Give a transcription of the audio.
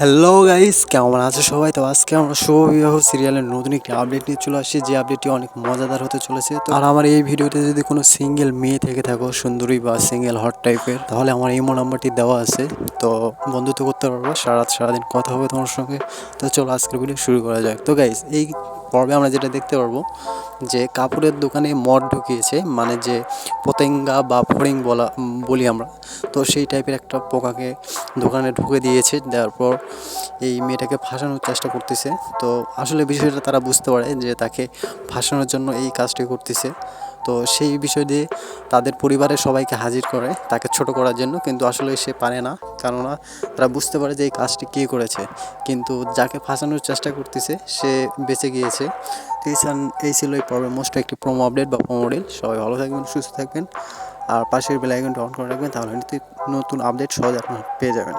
Hello guys কেমন আছে সবাই? তো আজকে আমরা শুভ বিবাহ সিরিয়ালের নতুন একটি আপডেট নিয়ে চলে আসছি। যে আপডেটটি অনেক মজাদার হতে চলেছে। তো আর আমার এই ভিডিওতে যদি কোনো সিঙ্গেল মেয়ে থেকে থাকো, সুন্দরী বা সিঙ্গেল হট টাইপের তাহলে আমার ইমো নাম্বারটি দেওয়া আছে। তো বন্ধুত্ব করতে পারব, সারা সারাদিন কথা হবে তোমার সঙ্গে। তো চলো আজকের ভিডিও শুরু করা যাক। তো গাইস এই পর্বে আমরা যেটা দেখতে পারব যে কাপড়ের দোকানে মদ ঢুকিয়েছে মানে যে পতেঙ্গা বা ফড়িং বলা, বলি আমরা। তো সেই টাইপের একটা পোকাকে দোকানে ঢুকে দিয়েছে, দেওয়ার পর এই মেয়েটাকে ফাঁসানোর চেষ্টা করতেছে। তো আসলে বিষয়টা তারা বুঝতে পারে যে তাকে ফাঁসানোর জন্য এই কাজটি করতেছে। তো সেই বিষয় দিয়ে তাদের পরিবারের সবাইকে হাজির করে তাকে ছোট করার জন্য, কিন্তু আসলে সে পারে না। কেননা তারা বুঝতে পারে যে এই কাজটি কে করেছে। কিন্তু যাকে ফাঁসানোর চেষ্টা করতেছে, সে বেঁচে গিয়েছে। তো এই ছিল এই পর্বের মোস্ট একটি প্রোমো আপডেট বা প্রোমো রিল সবাই ভালো থাকবেন, সুস্থ থাকবেন। আর পাশের বেল আইকনটা অন করে রাখবেন, তাহলে নতুন আপডেট সহজে আপনারা পেয়ে যাবেন।